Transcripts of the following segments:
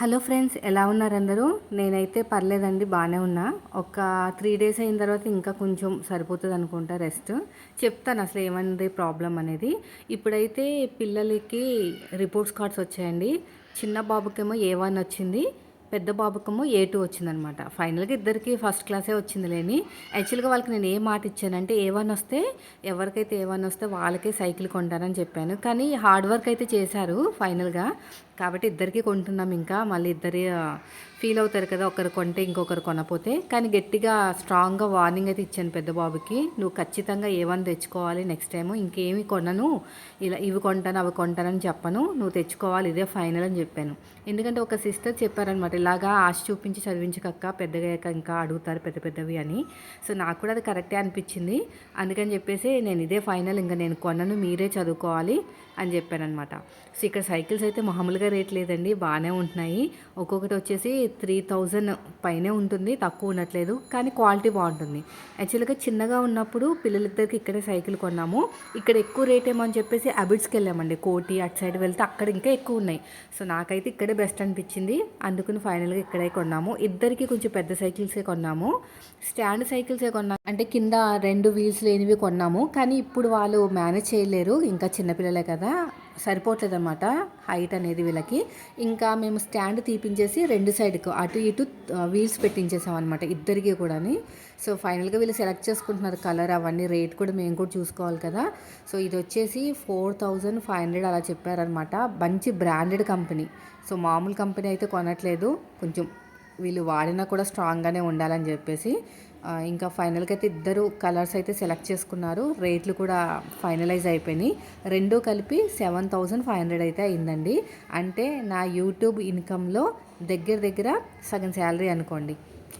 Hello friends ఎలా ఉన్నారు అందరూ? నేనైతే పర్లేదండి బాగానే ఉన్నా. ఒక త్రీ డేస్ అయిన తర్వాత ఇంకా కొంచెం సరిపోతుంది అనుకుంటా రెస్ట్. చెప్తాను అసలు ఏమైంది ప్రాబ్లం అనేది. ఇప్పుడైతే పిల్లలకి రిపోర్ట్స్ కార్డ్స్ వచ్చాయండి. చిన్న బాబుకేమో ఏ వన్ వచ్చింది పెద్ద బాబుకేమో ఏ టూ వచ్చిందనమాట. ఫైనల్గా ఇద్దరికి ఫస్ట్ క్లాసే వచ్చింది లేని యాక్చువల్గా వాళ్ళకి నేను ఏ మాట ఇచ్చానంటే ఏ వన్ వస్తే ఎవరికైతే ఏ వన్ వస్తే వాళ్ళకే సైకిల్ కొంటానని చెప్పాను. కానీ హార్డ్ వర్క్ అయితే చేశారు ఫైనల్గా. కాబట్టి ఇద్దరికి కొంటున్నాం ఇంకా. మళ్ళీ ఇద్దరి ఫీల్ అవుతారు కదా ఒకరు కొంటే ఇంకొకరు కొనపోతే. కానీ గట్టిగా స్ట్రాంగ్గా వార్నింగ్ అయితే ఇచ్చాను పెద్ద బాబుకి. నువ్వు ఖచ్చితంగా ఏమని తెచ్చుకోవాలి నెక్స్ట్ టైము ఇంకేమి కొనను. ఇలా ఇవి కొంటాను అవి కొంటానని చెప్పను. నువ్వు తెచ్చుకోవాలి ఇదే ఫైనల్ అని చెప్పాను. ఎందుకంటే ఒక సిస్టర్ చెప్పారనమాట ఇలాగా ఆశ చూపించి చదివించకక్క పెద్దగా ఇంకా అడుగుతారు పెద్ద పెద్దవి అని. సో నాకు కూడా అది కరెక్టే అనిపించింది. అందుకని చెప్పేసి నేను ఇదే ఫైనల్ ఇంకా నేను కొనను మీరే చదువుకోవాలి. అని చెప్పాను సో ఇక్కడ సైకిల్స్ అయితే మామూలుగా రేట్ లేదండి. బాగానే ఉంటున్నాయి. ఒక్కొక్కటి వచ్చేసి త్రీ థౌజండ్ పైనే ఉంటుంది. తక్కువ ఉండట్లేదు. కానీ క్వాలిటీ బాగుంటుంది. యాక్చువల్గా చిన్నగా ఉన్నప్పుడు పిల్లలిద్దరికి ఇక్కడే సైకిల్ కొన్నాము. ఇక్కడ ఎక్కువ రేట్ ఏమో అని చెప్పేసి అబిడ్స్కి వెళ్ళామండి. కోటి అటు సైడ్ వెళ్తే అక్కడ ఇంకా ఎక్కువ ఉన్నాయి. సో నాకైతే ఇక్కడే బెస్ట్ అనిపించింది. అందుకని ఫైనల్గా ఇక్కడే కొన్నాము. ఇద్దరికి కొంచెం పెద్ద సైకిల్సే కొన్నాము. స్టాండ్ సైకిల్సే కొన్నాము అంటే కింద రెండు వీల్స్ లేనివి కొన్నాము. కానీ ఇప్పుడు వాళ్ళు మేనేజ్ చేయలేరు. ఇంకా చిన్నపిల్లలే కదా. సరిపోవట్లేదు అనమాట హైట్ అనేది వీళ్ళకి. ఇంకా మేము స్టాండ్ తీపించేసి రెండు సైడ్కు అటు ఇటు వీల్స్ పెట్టించేసామన్నమాట ఇద్దరికి కూడాని. సో ఫైనల్గా వీళ్ళు సెలెక్ట్ చేసుకుంటున్నారు కలర్ అవన్నీ రేట్ కూడా మేము కూడా చూసుకోవాలి కదా. సో ఇది వచ్చేసి ఫోర్ థౌజండ్ ఫైవ్ హండ్రెడ్ అలా చెప్పారనమాట మంచి బ్రాండెడ్ కంపెనీ. సో మామూలు కంపెనీ అయితే కొనట్లేదు. కొంచెం వీళ్ళు వాడినా కూడా స్ట్రాంగ్గానే ఉండాలని చెప్పేసి. ఇంకా ఫైనల్గా అయితే ఇద్దరు కలర్స్ అయితే సెలెక్ట్ చేసుకున్నారు. రేట్లు కూడా ఫైనలైజ్ అయిపోయినాయి. రెండు కలిపి సెవెన్ థౌజండ్ ఫైవ్ హండ్రెడ్ అయితే అయిందండి. అంటే నా యూట్యూబ్ ఇన్కంలో దగ్గర దగ్గర సగం శాలరీ అనుకోండి.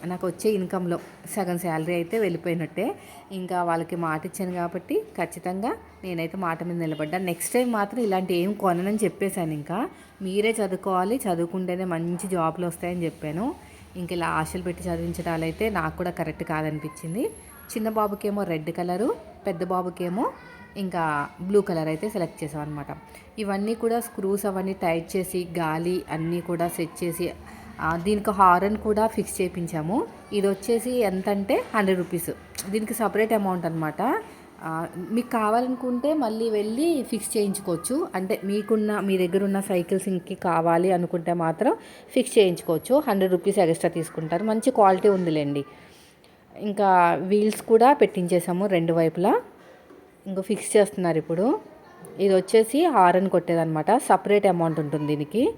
నాకు వచ్చే ఇన్కంలో సగం శాలరీ అయితే వెళ్ళిపోయినట్టే. ఇంకా వాళ్ళకి మాట ఇచ్చాను కాబట్టి ఖచ్చితంగా నేనైతే మాట మీద నిలబడ్డా నెక్స్ట్ టైం మాత్రం ఇలాంటి ఏం కొనని చెప్పేశాను ఇంకా. మీరే చదువుకోవాలి. చదువుకుంటేనే మంచి జాబ్లు వస్తాయని చెప్పాను. ఇంక ఇలా ఆశలు పెట్టి చదివించడాలు అయితే నాకు కూడా కరెక్ట్ కాదనిపించింది. చిన్న బాబుకేమో రెడ్ కలరు పెద్ద బాబుకేమో ఇంకా బ్లూ కలర్ అయితే సెలెక్ట్ చేసాం అనమాట ఇవన్నీ కూడా స్క్రూస్ అవన్నీ టైట్ చేసి గాలి అన్నీ కూడా సెట్ చేసి దీనికి హారన్ కూడా ఫిక్స్ చేయించాము ఇది వచ్చేసి ఎంత అంటే హండ్రెడ్ రూపీస్. దీనికి సపరేట్ అమౌంట్ అనమాట మీకు కావాలనుకుంటే మళ్ళీ వెళ్ళి ఫిక్స్ చేయించుకోవచ్చు. అంటే మీకున్న మీ దగ్గర ఉన్న సైకిల్స్ ఇంకి కావాలి అనుకుంటే మాత్రం ఫిక్స్ చేయించుకోవచ్చు. హండ్రెడ్ రూపీస్ ఎక్స్ట్రా తీసుకుంటారు. మంచి క్వాలిటీ ఉందిలేండి. ఇంకా వీల్స్ కూడా పెట్టించేసాము రెండు వైపులా. ఇంకా ఫిక్స్ చేస్తున్నారు ఇప్పుడు. ఇది వచ్చేసి హారన్ కొట్టేదనమాట సపరేట్ అమౌంట్ ఉంటుంది దీనికి.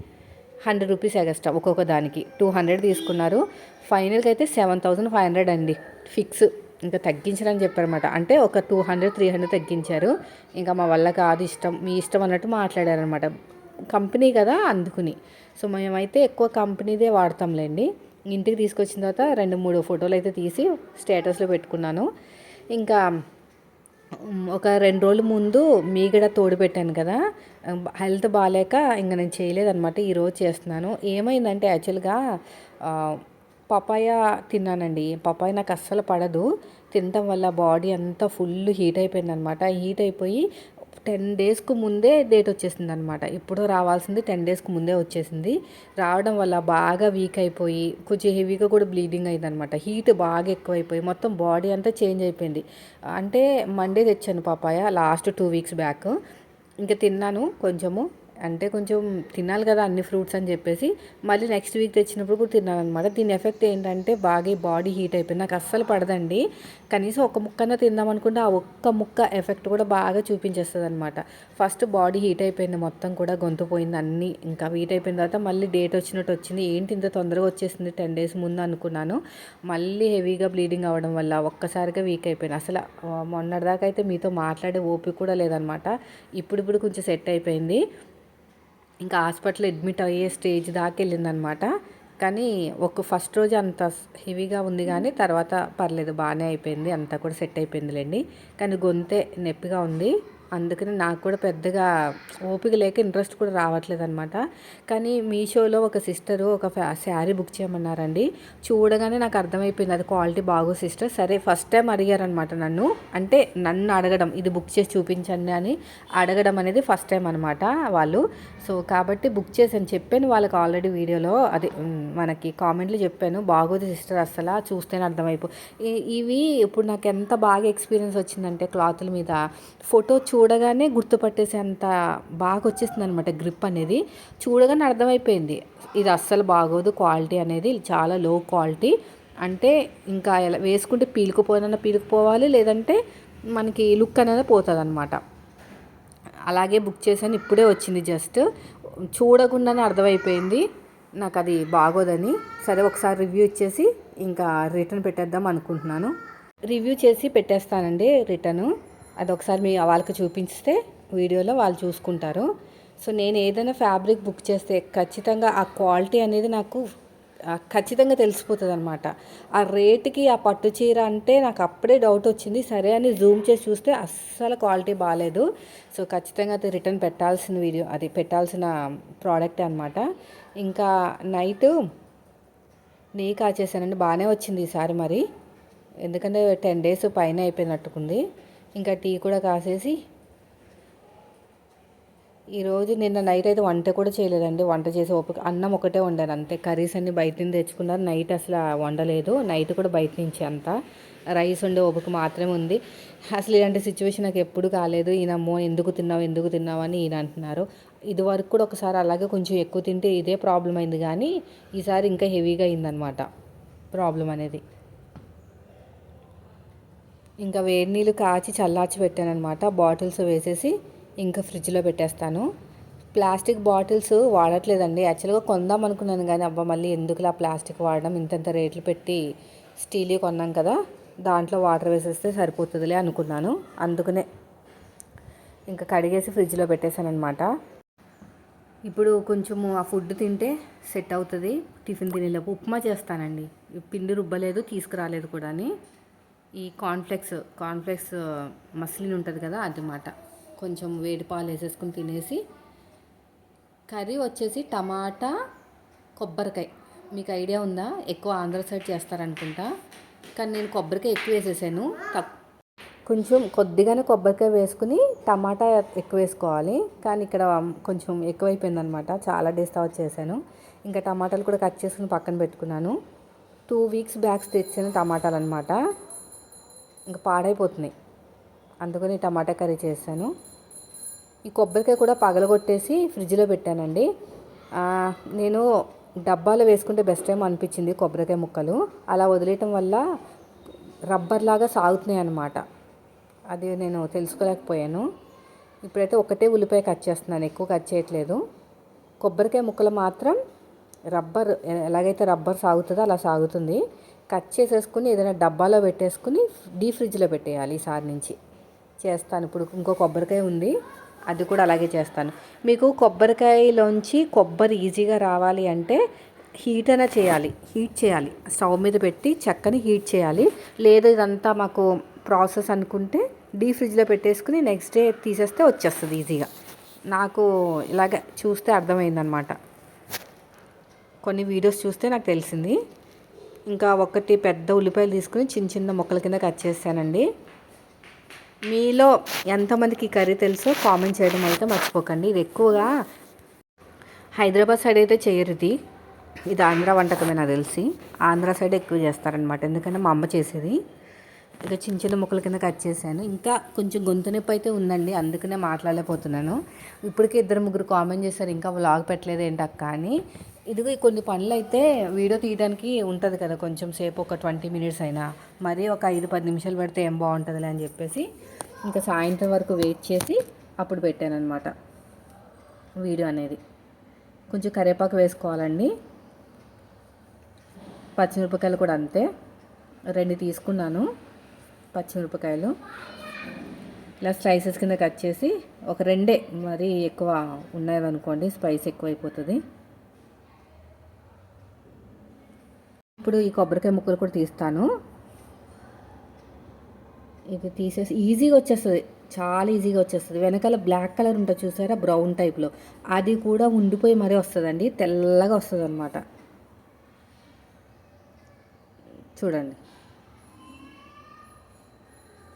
హండ్రెడ్ రూపీస్ ఎక్స్ట్రా ఒక్కొక్క దానికి. టూ హండ్రెడ్ తీసుకున్నారు. ఫైనల్గా అయితే సెవెన్ థౌజండ్ ఫైవ్ హండ్రెడ్ అండి. ఫిక్స్ ఇంకా తగ్గించరని చెప్పారన్నమాట. అంటే ఒక టూ హండ్రెడ్ త్రీ హండ్రెడ్ తగ్గించారు. ఇంకా మా వల్ల కాదు ఇష్టం మీ ఇష్టం అన్నట్టు మాట్లాడారనమాట కంపెనీ కదా అందుకుని. సో మేమైతే ఎక్కువ కంపెనీదే వాడతాంలేండి. ఇంటికి తీసుకొచ్చిన తర్వాత రెండు మూడు ఫోటోలు అయితే తీసి స్టేటస్లో పెట్టుకున్నాను. ఇంకా ఒక రెండు రోజుల ముందు మీగడ తోడు పెట్టాను కదా. హెల్త్ బాగాలేక ఇంకా నేను చేయలేదన్నమాట. ఈరోజు చేస్తున్నాను. ఏమైందంటే యాక్చువల్గా పపాయ తిన్నానండి. పపాయ నాకు అస్సలు పడదు. తినటం వల్ల బాడీ అంతా ఫుల్ హీట్ అయిపోయింది అనమాట హీట్ అయిపోయి టెన్ డేస్కు ముందే డేట్ వచ్చేసింది అనమాట ఎప్పుడో రావాల్సింది టెన్ డేస్కి ముందే వచ్చేసింది. రావడం వల్ల బాగా వీక్ అయిపోయి కొంచెం హెవీగా కూడా బ్లీడింగ్ అయింది అనమాట హీట్ బాగా ఎక్కువైపోయి మొత్తం బాడీ అంతా చేంజ్ అయిపోయింది. అంటే మండే తెచ్చాను papaya last two weeks back. ఇంకా తిన్నాను కొంచెము. అంటే కొంచెం తినాలి కదా అన్ని ఫ్రూట్స్ అని చెప్పేసి మళ్ళీ నెక్స్ట్ వీక్ తెచ్చినప్పుడు కూడా తిన్నాను అనమాట దీని ఎఫెక్ట్ ఏంటంటే బాగా బాడీ హీట్ అయిపోయింది. నాకు అస్సలు పడదండి. కనీసం ఒక ముక్కన తిందాం అనుకుంటే ఆ ఒక్క ముక్క ఎఫెక్ట్ కూడా బాగా చూపించేస్తుంది అనమాట ఫస్ట్ బాడీ హీట్ అయిపోయింది మొత్తం కూడా గొంతు పోయింది అన్నీ. ఇంకా హీట్ అయిపోయిన తర్వాత మళ్ళీ డేట్ వచ్చినట్టు వచ్చింది. ఏంటి ఇంత తొందరగా వచ్చేసింది? టెన్ డేస్ ముందు అనుకున్నాను. మళ్ళీ హెవీగా బ్లీడింగ్ అవ్వడం వల్ల ఒక్కసారిగా వీక్ అయిపోయింది. అసలు మొన్నటిదాకా అయితే మీతో మాట్లాడే ఓపిక కూడా లేదనమాట ఇప్పుడు ఇప్పుడు కొంచెం సెట్ అయిపోయింది. ఇంకా హాస్పిటల్ అడ్మిట్ అయ్యే స్టేజ్ దాకా వెళ్ళిందనమాట. కానీ ఒక ఫస్ట్ రోజు అంత హెవీగా ఉంది కానీ తర్వాత పర్లేదు బాగానే అయిపోయింది అంతా కూడా సెట్ అయిపోయిందిలేండి. కానీ గొంతే నొప్పిగా ఉంది. అందుకని నాకు కూడా పెద్దగా ఓపిక లేక ఇంట్రెస్ట్ కూడా రావట్లేదు అనమాట కానీ మీషోలో ఒక సిస్టరు ఒక శారీ బుక్ చేయమన్నారండి. చూడగానే నాకు అర్థమైపోయింది అది క్వాలిటీ బాగో సిస్టర్. సరే ఫస్ట్ టైం అడిగారనమాట నన్ను. అంటే నన్ను అడగడం ఇది బుక్ చేసి చూపించండి అని అడగడం అనేది ఫస్ట్ టైం అనమాట వాళ్ళు. సో కాబట్టి బుక్ చేసాను చెప్పాను వాళ్ళకి ఆల్రెడీ వీడియోలో. అది మనకి కామెంట్లు చెప్పాను. బాగోదు సిస్టర్ అసలు చూస్తేనే అర్థమైపో ఇవి ఇప్పుడు నాకు ఎంత బాగా ఎక్స్పీరియన్స్ వచ్చిందంటే క్లాతుల మీద ఫోటో చూ చూడగానే గుర్తుపట్టేసే అంత బాగా వచ్చేసింది అనమాట గ్రిప్ అనేది. చూడగానే అర్థమైపోయింది. ఇది అస్సలు బాగోదు క్వాలిటీ అనేది చాలా లో క్వాలిటీ. అంటే ఇంకా ఎలా వేసుకుంటే పీలుకుపోయినా పీలుకుపోవాలి లేదంటే మనకి లుక్ అనేది పోతుంది అనమాట అలాగే బుక్ చేశాను ఇప్పుడే వచ్చింది జస్ట్. చూడకుండానే అర్థమైపోయింది నాకు అది బాగోదని. సరే ఒకసారి రివ్యూ ఇచ్చేసి ఇంకా రిటర్న్ పెట్టేద్దాం అనుకుంటున్నాను. రివ్యూ చేసి పెట్టేస్తానండి రిటర్న్. అది ఒకసారి మీ వాళ్ళకి చూపించితే వీడియోలో వాళ్ళు చూసుకుంటారు. సో నేను ఏదైనా ఫ్యాబ్రిక్ బుక్ చేస్తే ఖచ్చితంగా ఆ క్వాలిటీ అనేది నాకు ఖచ్చితంగా తెలిసిపోతుంది అనమాట ఆ రేటుకి ఆ పట్టు చీర అంటే నాకు అప్పుడే డౌట్ వచ్చింది. సరే అని జూమ్ చేసి చూస్తే అస్సలు క్వాలిటీ బాగాలేదు సో ఖచ్చితంగా అది రిటర్న్ పెట్టాల్సిన వీడియో అది పెట్టాల్సిన ప్రోడక్ట్ అనమాట ఇంకా నైట్ నెయ్యి కాచేసానండి బాగానే వచ్చింది ఈసారి మరి. ఎందుకంటే టెన్ డేస్ పైన అయిపోయినట్టుకుంది. ఇంకా టీ కూడా కాసేసి ఈరోజు నిన్న నైట్ అయితే వంట కూడా చేయలేదండి. వంట చేసే ఓపిక అన్నం ఒకటే వండాను అంతే. కర్రీస్ అన్ని బయట నుంచి తెచ్చుకున్నారు. నైట్ అసలు వండలేదు. నైట్ కూడా బయట నుంచి అంతా. రైస్ వండే ఓపిక మాత్రమే ఉంది. అసలు ఇలాంటి సిచ్యువేషన్ నాకు ఎప్పుడు కాలేదు. ఈయనమ్మో ఎందుకు తిన్నావు? ఎందుకు తిన్నావు? అని ఈయన అంటున్నారు. ఇది వరకు కూడా ఒకసారి అలాగే కొంచెం ఎక్కువ తింటే ఇదే ప్రాబ్లం అయింది. కానీ ఈసారి ఇంకా హెవీగా అయిందనమాట ప్రాబ్లం అనేది. ఇంకా వేడి నీళ్ళు కాచి చల్లార్చి పెట్టాను అనమాట బాటిల్స్ వేసేసి ఇంకా ఫ్రిడ్జ్లో పెట్టేస్తాను. ప్లాస్టిక్ బాటిల్స్ వాడట్లేదండి. యాక్చువల్గా కొందాం అనుకున్నాను కానీ అబ్బా మళ్ళీ ఎందుకులా ప్లాస్టిక్ వాడడం? ఇంతంత రేట్లు పెట్టి స్టీల్ కొన్నాం కదా దాంట్లో వాటర్ వేసేస్తే సరిపోతుందిలే అనుకున్నాను. అందుకనే ఇంకా కడిగేసి ఫ్రిడ్జ్లో పెట్టేశానమాట అనమాట ఇప్పుడు కొంచెము ఆ ఫుడ్ తింటే సెట్ అవుతుంది. టిఫిన్ తినేలోపు ఉప్మా చేస్తానండి. పిండి రుబ్బలేదు తీసుకురాలేదు కూడా ఈ కార్న్ఫ్లెక్స్ కార్న్ఫ్లెక్స్ మస్లిన్ ఉంటుంది కదా అది మాట. కొంచెం వేడి పాలు వేసేసుకుని తినేసి కర్రీ వచ్చేసి టమాటా కొబ్బరికాయ. మీకు ఐడియా ఉందా? ఎక్కువ ఆంధ్ర సైడ్ చేస్తారనుకుంటా. కానీ నేను కొబ్బరికాయ ఎక్కువ వేసేసాను. కొంచెం కొద్దిగానే కొబ్బరికాయ వేసుకుని టమాటా ఎక్కువ వేసుకోవాలి. కానీ ఇక్కడ కొంచెం ఎక్కువైపోయిందనమాట. చాలా డేస్ తర్వాత చేశాను. ఇంకా టమాటాలు కూడా కట్ చేసుకుని పక్కన పెట్టుకున్నాను. టూ వీక్స్ బ్యాగ్స్ తెచ్చిన టమాటాలు అనమాట ఇంకా పాడైపోతున్నాయి. అందుకని టమాటా కర్రీ చేశాను. ఈ కొబ్బరికాయ కూడా పగలగొట్టేసి ఫ్రిడ్జ్లో పెట్టానండి. నేను డబ్బాలో వేసుకుంటే బెస్ట్ టైం అనిపించింది కొబ్బరికాయ ముక్కలు. అలా వదిలేయటం వల్ల రబ్బర్ లాగా సాగుతున్నాయి అన్నమాట అది నేను తెలుసుకోలేకపోయాను. ఇప్పుడైతే ఒకటే ఉల్లిపాయ కట్ చేస్తున్నాను. ఎక్కువ కట్ చేయట్లేదు. కొబ్బరికాయ ముక్కలు మాత్రం రబ్బర్ ఎలాగైతే రబ్బర్ సాగుతుందో అలా సాగుతుంది. కట్ చేసేసుకుని ఏదైనా డబ్బాలో పెట్టేసుకుని డీ ఫ్రిడ్జ్లో పెట్టేయాలి ఈసారి నుంచి. చేస్తాను. ఇప్పుడు ఇంకో కొబ్బరికాయ ఉంది. అది కూడా అలాగే చేస్తాను. మీకు కొబ్బరికాయలోంచి కొబ్బరి ఈజీగా రావాలి అంటే హీట్ అయినా చేయాలి. హీట్ చేయాలి. స్టవ్ మీద పెట్టి చక్కని హీట్ చేయాలి. లేదు ఇదంతా మాకు ప్రాసెస్ అనుకుంటే డీ ఫ్రిడ్జ్లో పెట్టేసుకుని నెక్స్ట్ డే తీసేస్తే వచ్చేస్తుంది ఈజీగా. నాకు ఇలాగ చూస్తే అర్థమైందనమాట కొన్ని వీడియోస్ చూస్తే నాకు తెలిసింది. ఇంకా ఒకటి పెద్ద ఉల్లిపాయలు తీసుకుని చిన్న చిన్న ముక్కల కింద కట్ చేశానండి. మీలో ఎంతమందికి కర్రీ తెలుసో కామెంట్ చేయడం అయితే మర్చిపోకండి. ఇది ఎక్కువగా హైదరాబాద్ సైడ్ అయితే చేయరు ఇది. ఇది ఆంధ్ర వంటకమే నాకు తెలిసి. ఆంధ్ర సైడ్ ఎక్కువ చేస్తారనమాట ఎందుకంటే మా అమ్మ చేసేది. ఇక చిన్న చిన్న ముక్కల కింద కట్ చేశాను. ఇంకా కొంచెం గొంతు నొప్పి అయితే ఉందండి. అందుకనే మాట్లాడలేకపోతున్నాను. ఇప్పటికే ఇద్దరు ముగ్గురు కామెంట్ చేశారు. ఇంకా వ్లాగ్ పెట్టలేదు ఏంటక్క అని. ఇదిగో కొన్ని పనులు అయితే వీడియో తీయడానికి ఉంటుంది కదా కొంచెం సేపు ఒక ట్వంటీ మినిట్స్ అయినా. మరీ ఒక ఐదు పది నిమిషాలు పెడితే ఏం బాగుంటుందిలే అని చెప్పేసి ఇంకా సాయంత్రం వరకు వెయిట్ చేసి అప్పుడు పెట్టాను అనమాట వీడియో అనేది. కొంచెం కరివేపాకు వేసుకోవాలండి. పచ్చిమిరపకాయలు కూడా అంతే. రెండు తీసుకున్నాను పచ్చిమిరపకాయలు. ఇలా స్లైసెస్ కింద కట్ చేసి ఒక రెండే మరీ ఎక్కువ ఉన్నాయనుకోండి స్పైస్ ఎక్కువైపోతుంది. ఇప్పుడు ఈ కొబ్బరికాయ ముక్కలు కూడా తీస్తాను. ఇది తీసేసి ఈజీగా వచ్చేస్తుంది. చాలా ఈజీగా వచ్చేస్తుంది. వెనకాల బ్లాక్ కలర్ ఉంటుంది చూసారా? బ్రౌన్ టైప్లో. అది కూడా ఉండిపోయి మరీ వస్తుందండి. తెల్లగా వస్తుంది అనమాట చూడండి.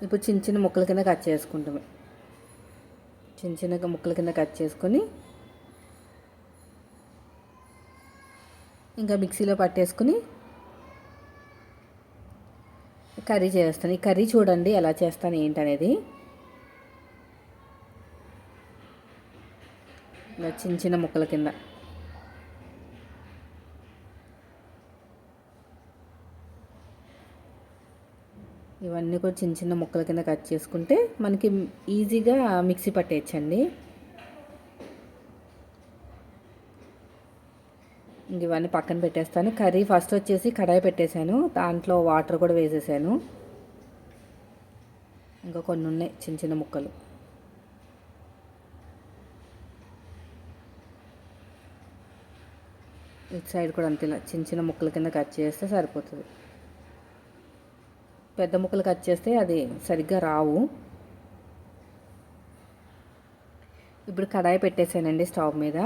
ఇప్పుడు చిన్న చిన్న ముక్కల కింద కట్ చేసుకుంటాము. చిన్న చిన్నగా ముక్కల కింద కట్ చేసుకొని ఇంకా మిక్సీలో పట్టేసుకుని కర్రీ చేస్తాను. ఈ కర్రీ చూడండి ఎలా చేస్తాను ఏంటనేది. చిన్న చిన్న ముక్కల కింద. ఇవన్నీ కూడా చిన్న చిన్న ముక్కల కింద కట్ చేసుకుంటే మనకి ఈజీగా మిక్సీ పట్టేయచ్చండి. ఇవన్నీ పక్కన పెట్టేస్తాను. కర్రీ ఫస్ట్ వచ్చేసి కడాయి పెట్టేశాను. దాంట్లో వాటర్ కూడా వేసేసాను. ఇంకా కొన్ని ఉన్నాయి చిన్న చిన్న ముక్కలు. ఇటు సైడ్ కూడా అంతేలా చిన్న చిన్న ముక్కల కింద కట్ చేస్తే సరిపోతుంది. పెద్ద ముక్కలు కట్ చేస్తే అది సరిగ్గా రావు. ఇప్పుడు కడాయి పెట్టేసానండి స్టవ్ మీద.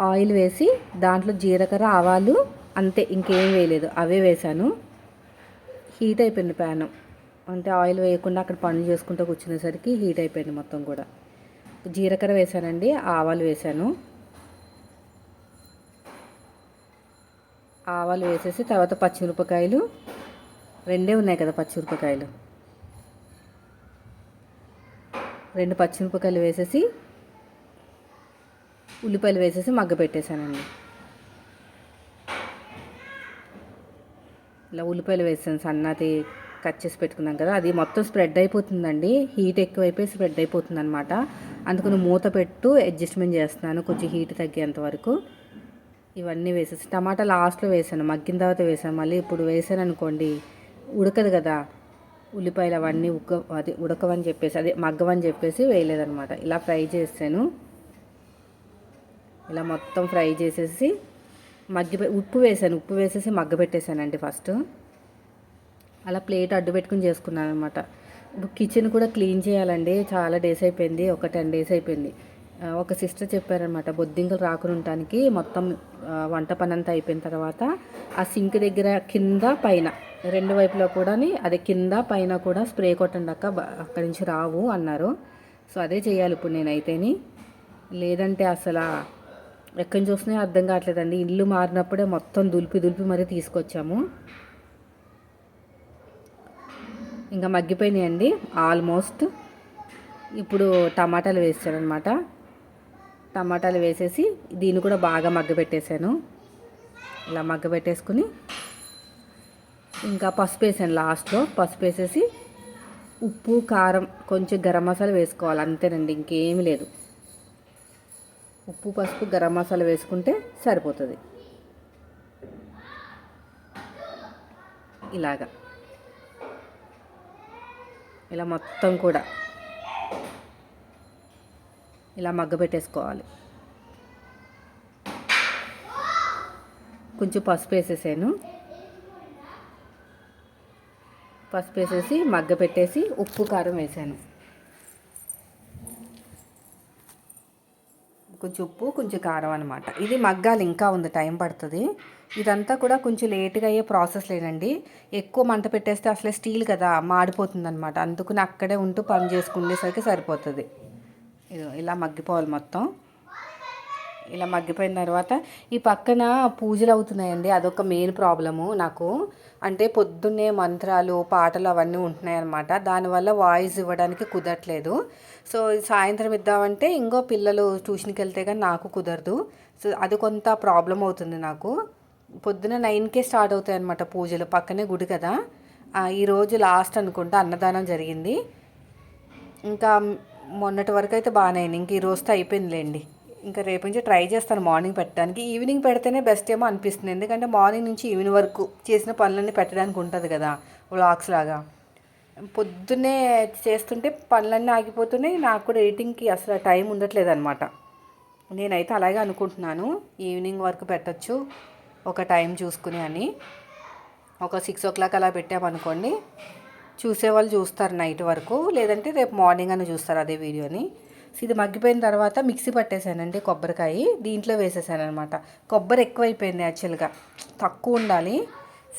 ఆయిల్ వేసి దాంట్లో జీలకర్ర ఆవాలు అంతే ఇంకేం వేయలేదు. అవే వేసాను హీట్ అయిపోయింది ప్యాన్. అంటే ఆయిల్ వేయకుండా అక్కడ పనులు చేసుకుంటూ కూర్చునేసరికి హీట్ అయిపోయింది మొత్తం కూడా. జీలకర్ర వేసానండి ఆవాలు వేసాను ఆవాలు వేసేసి తర్వాత పచ్చిమిరపకాయలు. రెండే ఉన్నాయి కదా పచ్చిమిరపకాయలు. రెండు పచ్చిమిరపకాయలు వేసేసి ఉల్లిపాయలు వేసేసి మగ్గ పెట్టేశానండి. ఇలా ఉల్లిపాయలు వేసాను సన్నది కట్ చేసి పెట్టుకున్నాం కదా అది మొత్తం స్ప్రెడ్ అయిపోతుందండి. హీట్ ఎక్కువైపోయి స్ప్రెడ్ అయిపోతుంది అనమాట అందుకని మూత పెట్టు అడ్జస్ట్మెంట్ చేస్తున్నాను కొంచెం హీట్ తగ్గేంత వరకు. ఇవన్నీ వేసేసి టమాటా లాస్ట్లో వేసాను మగ్గిన తర్వాత వేసాను. మళ్ళీ ఇప్పుడు వేసాను అనుకోండి ఉడకదు కదా ఉల్లిపాయలు అవన్నీ ఉక్క అది ఉడకవని చెప్పేసి అదే మగ్గవని చెప్పేసి వేయలేదనమాట ఇలా ఫ్రై చేసాను ఇలా మొత్తం ఫ్రై చేసేసి మగ్గి ఉప్పు వేసాను ఉప్పు వేసేసి మగ్గ పెట్టేశానండి ఫస్ట్. అలా ప్లేట్ అడ్డు పెట్టుకుని చేసుకున్నాను అనమాట ఇప్పుడు కిచెన్ కూడా క్లీన్ చేయాలండి చాలా డేస్ అయిపోయింది ఒక టెన్ డేస్ అయిపోయింది. ఒక సిస్టర్ చెప్పారనమాట బొద్దింకలు రాకుండా ఉండటానికి మొత్తం వంట పని అంతా అయిపోయిన తర్వాత ఆ సింక్ దగ్గర కింద పైన రెండు వైపులో కూడా అదే కింద పైన కూడా స్ప్రే కొట్టండి అక్క అక్కడి నుంచి రావు అన్నారు. సో అదే చేయాలి ఇప్పుడు నేనైతేని. లేదంటే అసలు ఎక్కడి నుంచి వస్తున్నాయో అర్థం కావట్లేదండి. ఇల్లు మారినప్పుడే మొత్తం దులిపి దులిపి మరీ తీసుకొచ్చాము. ఇంకా మగ్గిపోయినాయండి ఆల్మోస్ట్ ఇప్పుడు టమాటాలు వేసారనమాట టమాటాలు వేసేసి దీన్ని కూడా బాగా మగ్గబెట్టేశాను. ఇలా మగ్గబెట్టేసుకుని ఇంకా పసుపు వేసాను లాస్ట్లో. పసుపు వేసేసి ఉప్పు కారం కొంచెం గరం మసాలా వేసుకోవాలి. అంతేనండి ఇంకేమీ లేదు. ఉప్పు పసుపు గరం మసాలా వేసుకుంటే సరిపోతుంది. ఇలాగా. ఇలా మొత్తం కూడా. ఇలా మగ్గబెట్టేసుకోవాలి కొంచెం పసుపు వేసేసాను. పసుపు వేసేసి మగ్గ పెట్టేసి ఉప్పు కారం వేసాను. కొంచెం ఉప్పు కొంచెం కారం అనమాట ఇది మగ్గాలి ఇంకా ఉంది టైం పడుతుంది. ఇదంతా కూడా కొంచెం లేట్గా అయ్యే ప్రాసెస్ లేదండి. ఎక్కువ మంట పెట్టేస్తే అసలే స్టీల్ కదా మాడిపోతుంది అనమాట అందుకని అక్కడే ఉంటూ పని చేసుకునేసరికి సరిపోతుంది. ఇది ఇలా మగ్గిపోవాలి మొత్తం. ఇలా మగ్గిపోయిన తర్వాత ఈ పక్కన పూజలు అవుతున్నాయండి. అదొక మెయిన్ ప్రాబ్లము నాకు. అంటే పొద్దున్నే మంత్రాలు పాటలు అవన్నీ ఉంటున్నాయి అనమాట దానివల్ల వాయిస్ ఇవ్వడానికి కుదరట్లేదు. సో సాయంత్రం ఇద్దామంటే ఇంకో పిల్లలు ట్యూషన్కి వెళ్తే కానీ నాకు కుదరదు. సో అది కొంత ప్రాబ్లం అవుతుంది నాకు. పొద్దున నైన్కే స్టార్ట్ అవుతాయి అనమాట పూజలు. పక్కనే గుడి కదా. ఈరోజు లాస్ట్ అనుకుంటా అన్నదానం జరిగింది. ఇంకా మొన్నటి వరకు అయితే బాగానే ఇంక ఈ రోజుతో అయిపోయిందిలేండి. ఇంకా రేపు నుంచి ట్రై చేస్తాను మార్నింగ్ పెట్టడానికి. ఈవినింగ్ పెడితేనే బెస్ట్ ఏమో అనిపిస్తుంది. ఎందుకంటే మార్నింగ్ నుంచి ఈవినింగ్ వరకు చేసిన పనులన్నీ పెట్టడానికి ఉంటుంది కదా వ్లాగ్స్ లాగా. పొద్దున్నే చేస్తుంటే పనులన్నీ ఆగిపోతున్నాయి నాకు కూడా ఎడిటింగ్కి అసలు టైం ఉండట్లేదు అనమాట నేనైతే అలాగే అనుకుంటున్నాను. ఈవినింగ్ వరకు పెట్టచ్చు ఒక టైం చూసుకుని అని. ఒక సిక్స్ ఓ క్లాక్ అలా పెట్టామనుకోండి చూసేవాళ్ళు చూస్తారు నైట్ వరకు. లేదంటే రేపు మార్నింగ్ అని చూస్తారు అదే వీడియోని. ఇది మగ్గిపోయిన తర్వాత మిక్సీ పట్టేశానండి కొబ్బరికాయ. దీంట్లో వేసేసాను అనమాట కొబ్బరి ఎక్కువైపోయింది యాక్చువల్గా. తక్కువ ఉండాలి.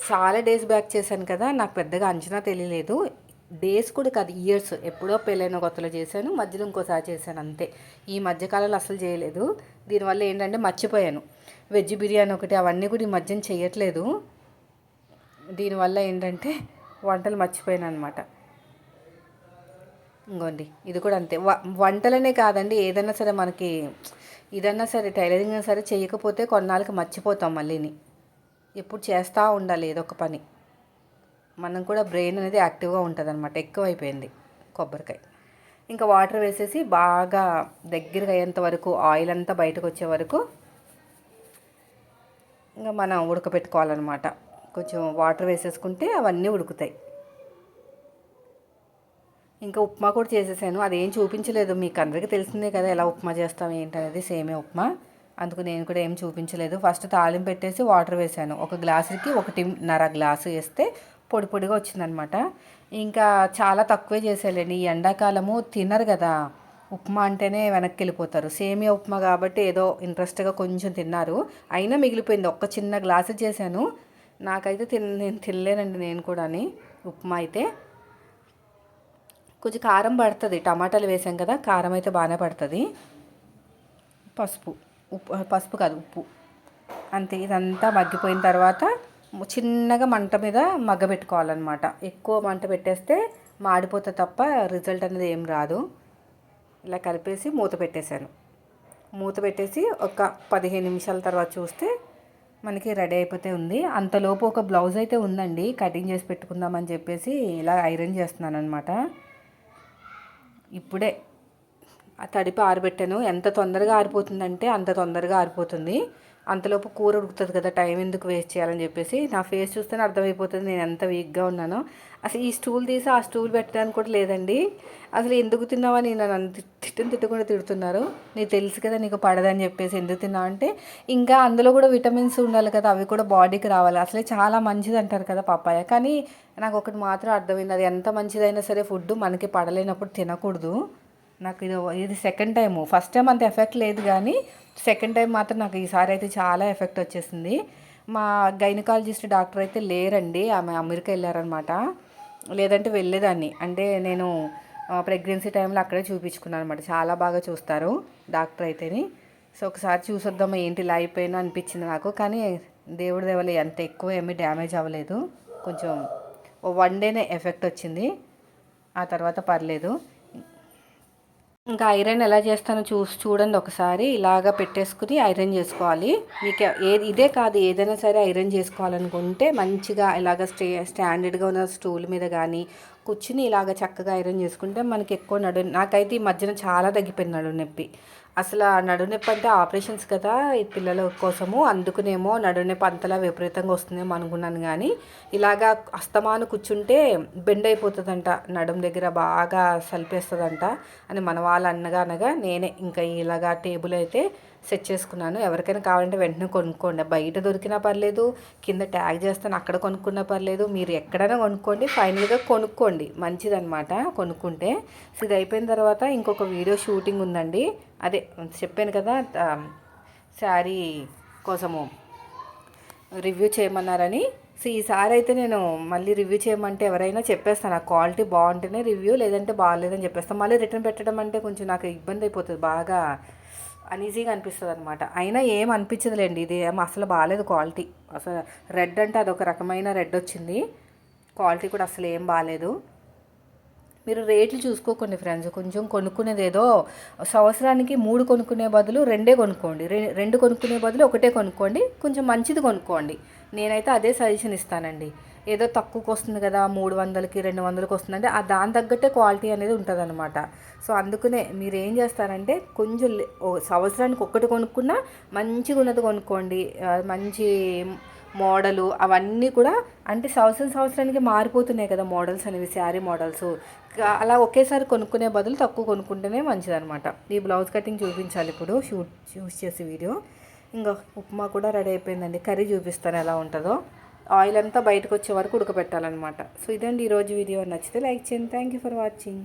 చాలా డేస్ బ్యాక్ చేశాను కదా నాకు పెద్దగా అంచనా తెలియలేదు. డేస్ కూడా కాదు ఇయర్స్. ఎప్పుడో పెళ్ళైన కొత్తలో చేశాను మధ్యలో ఇంకోసారి చేశాను అంతే. ఈ మధ్యకాలంలో అసలు చేయలేదు. దీనివల్ల ఏంటంటే మర్చిపోయాను. వెజ్ బిర్యానీ ఒకటి అవన్నీ కూడా ఈ మధ్యన చేయట్లేదు. దీనివల్ల ఏంటంటే వంటలు మర్చిపోయాను అనమాట ఇంకోండి ఇది కూడా అంతే. వ వంటలనే కాదండి. ఏదైనా సరే మనకి ఇదన్నా సరే టైలరింగ్ అయినా సరే చేయకపోతే కొన్నాళ్ళకి మర్చిపోతాం మళ్ళీని. ఎప్పుడు చేస్తూ ఉండాలి ఏదో ఒక పని. మనం కూడా బ్రెయిన్ అనేది యాక్టివ్గా ఉంటుంది అనమాట ఎక్కువైపోయింది కొబ్బరికాయ. ఇంకా వాటర్ వేసేసి బాగా దగ్గరగా అయ్యేంత వరకు ఆయిల్ అంతా బయటకు వచ్చే వరకు ఇంకా మనం ఉడకపెట్టుకోవాలన్నమాట. కొంచెం వాటర్ వేసేసుకుంటే అవన్నీ ఉడుకుతాయి. ఇంకా ఉప్మా కూడా చేసేసాను. అదేం చూపించలేదు. మీకు అందరికీ తెలిసిందే కదా ఎలా ఉప్మా చేస్తాం ఏంటనేది సేమే ఉప్మా. అందుకు నేను కూడా ఏం చూపించలేదు. ఫస్ట్ తాలింపు పెట్టేసి వాటర్ వేసాను. ఒక గ్లాసుకి ఒకటిన్నర గ్లాసు వేస్తే పొడి పొడిగా వచ్చిందనమాట. ఇంకా చాలా తక్కువే చేసేయాలండి. ఈ ఎండాకాలము తినరు కదా. ఉప్మా అంటేనే వెనక్కి వెళ్ళిపోతారు. సేమియా ఉప్మా కాబట్టి ఏదో ఇంట్రెస్ట్గా కొంచెం తిన్నారు. అయినా మిగిలిపోయింది. ఒక్క చిన్న గ్లాసు చేశాను. నాకైతే తిన నేను తినలేనండి నేను కూడా ఉప్మా అయితే. కొంచెం కారం పడుతుంది. టమాటాలు వేసాం కదా కారం అయితే బాగానే పడుతుంది. పసుపు ఉప్పు పసుపు కాదు ఉప్పు. అంతే ఇదంతా మగ్గిపోయిన తర్వాత చిన్నగా మంట మీద మగ్గబెట్టుకోవాలన్నమాట. ఎక్కువ మంట పెట్టేస్తే మాడిపోతే తప్ప రిజల్ట్ అనేది ఏం రాదు. ఇలా కలిపేసి మూత పెట్టేశాను. మూత పెట్టేసి ఒక పదిహేను నిమిషాల తర్వాత చూస్తే మనకి రెడీ అయిపోతే ఉంది. అంతలోపు ఒక బ్లౌజ్ అయితే ఉందండి. కటింగ్ చేసి పెట్టుకుందామని చెప్పేసి ఇలా ఐరన్ చేస్తున్నాను అనమాట ఇప్పుడే. ఆ తడిపి ఆరబెట్టాను. ఎంత తొందరగా ఆరిపోతుందంటే అంత తొందరగా ఆరిపోతుంది. అంతలోపు కూర ఉడుకుతుంది కదా టైం ఎందుకు వేస్ట్ చేయాలని చెప్పేసి నా ఫేస్ చూస్తేనే అర్థమైపోతుంది నేను ఎంత వీక్గా ఉన్నానో. అసలు ఈ స్టూల్ తీసి ఆ స్టూల్ పెట్టడానికి కూడా లేదండి. అసలు ఎందుకు తిన్నావని నన్ను తిట్టని తిట్టకుండా తిడుతున్నారు. నీకు తెలుసు కదా నీకు పడదని చెప్పేసి ఎందుకు తిన్నావు అంటే ఇంకా అందులో కూడా విటమిన్స్ ఉండాలి కదా అవి కూడా బాడీకి రావాలి. అసలే చాలా మంచిది అంటారు కదా పప్పాయ. కానీ నాకు ఒకటి మాత్రం అర్థమైంది అది ఎంత మంచిదైనా సరే ఫుడ్ మనకి పడలేనప్పుడు తినకూడదు. నాకు ఇది ఇది సెకండ్ టైము ఫస్ట్ టైం అంత ఎఫెక్ట్ లేదు కానీ సెకండ్ టైం మాత్రం నాకు ఈసారి అయితే చాలా ఎఫెక్ట్ వచ్చేసింది. మా గైనకాలజిస్ట్ డాక్టర్ అయితే లేరండి. ఆమె అమెరికా వెళ్ళారనమాట లేదంటే వెళ్ళేదాన్ని. అంటే నేను ప్రెగ్నెన్సీ టైంలో అక్కడే చూపించుకున్నాను అనమాట చాలా బాగా చూస్తారు డాక్టర్ అయితేని. సో ఒకసారి చూసొద్దామా ఏంటి ఇలా అయిపోయినా అనిపించింది నాకు. కానీ దేవుడి దేవలు ఎంత ఎక్కువ ఏమీ డ్యామేజ్ అవ్వలేదు. కొంచెం వన్ డేనే ఎఫెక్ట్ వచ్చింది. ఆ తర్వాత పర్లేదు. ఇంకా ఐరన్ ఎలా చేస్తానో చూసి చూడండి ఒకసారి. ఇలాగ పెట్టేసుకుని ఐరన్ చేసుకోవాలి. మీకు ఏ ఇదే కాదు ఏదైనా సరే ఐరన్ చేసుకోవాలనుకుంటే మంచిగా ఇలాగ స్టే స్టాండర్డ్గా ఉన్న స్టూల్ మీద కానీ కూర్చుని ఇలాగ చక్కగా ఐరన్ చేసుకుంటే మనకి ఎక్కువ నడు నాకైతే ఈ మధ్యన చాలా తగ్గిపోయింది నడు నొప్పి. అసలు ఆ నడునొప్పి అంటే ఆపరేషన్స్ కదా ఈ పిల్లల కోసము. అందుకునేమో నడునొప్పి అంతలా విపరీతంగా వస్తుందేమో అనుకున్నాను కానీ ఇలాగా అస్తమాను కూర్చుంటే బెండ్ అయిపోతుందంట నడుం దగ్గర బాగా సలిపేస్తుందంట అని మన వాళ్ళు అన్నగా అనగా నేనే ఇంకా ఇలాగా టేబుల్ అయితే సెట్ చేసుకున్నాను. ఎవరికైనా కావాలంటే వెంటనే కొనుక్కోండి. బయట దొరికినా పర్లేదు కింద ట్యాగ్ చేస్తాను అక్కడ కొనుక్కున్నా పర్లేదు. మీరు ఎక్కడైనా కొనుక్కోండి. ఫైనల్గా కొనుక్కోండి. మంచిదనమాట కొనుక్కుంటే. ఇది అయిపోయిన తర్వాత ఇంకొక వీడియో షూటింగ్ ఉందండి. అదే చెప్పాను కదా శారీ కోసము రివ్యూ చేయమన్నారని. సో ఈసారి అయితే నేను మళ్ళీ రివ్యూ చేయమంటే ఎవరైనా చెప్పేస్తాను. ఆ క్వాలిటీ బాగుంటేనే రివ్యూ లేదంటే బాగాలేదని చెప్పేస్తాను. మళ్ళీ రిటర్న్ పెట్టడం అంటే కొంచెం నాకు ఇబ్బంది అయిపోతుంది. బాగా అనీజీగా అనిపిస్తుంది అనమాట అయినా ఏం అనిపించదులేండి. ఇది ఏం అసలు బాగాలేదు క్వాలిటీ. అసలు రెడ్ అంటే అదొక రకమైన రెడ్ వచ్చింది. క్వాలిటీ కూడా అసలు ఏం బాగాలేదు మీరు రేట్లు చూసుకోకండి ఫ్రెండ్స్. కొంచెం కొనుక్కునేది ఏదో సంవత్సరానికి మూడు కొనుక్కునే బదులు రెండే కొనుక్కోండి. రెండు కొనుక్కునే బదులు ఒకటే కొనుక్కోండి. కొంచెం మంచిది కొనుక్కోండి. నేనైతే అదే సజెషన్ ఇస్తానండి. ఏదో తక్కువకి వస్తుంది కదా మూడు వందలకి రెండు వందలకి వస్తుందంటే ఆ దాని తగ్గట్టే క్వాలిటీ అనేది ఉంటుంది అనమాట సో అందుకనే మీరు ఏం చేస్తారంటే కొంచెం సంవత్సరానికి ఒక్కటి కొనుక్కున్నా మంచిగా ఉన్నది కొనుక్కోండి. మంచి మోడలు అవన్నీ కూడా అంటే సంవత్సరం సంవత్సరానికి మారిపోతున్నాయి కదా మోడల్స్ అనేవి శారీ మోడల్స్. అలా ఒకేసారి కొనుక్కునే బదులు తక్కువ కొనుక్కుంటేనే మంచిదనమాట ఈ బ్లౌజ్ కటింగ్ చూపించాలి ఇప్పుడు షూట్ చూస్ చేసే వీడియో. ఇంకా ఉప్మా కూడా రెడీ అయిపోయిందండి. కర్రీ చూపిస్తాను ఎలా ఉంటుందో. ఆయిల్ అంతా బయటకు వచ్చే వరకు ఉడకబెట్టాలన్నమాట. సో ఇదండి ఈరోజు వీడియో. నచ్చితే లైక్ చేయండి. Thank you for watching.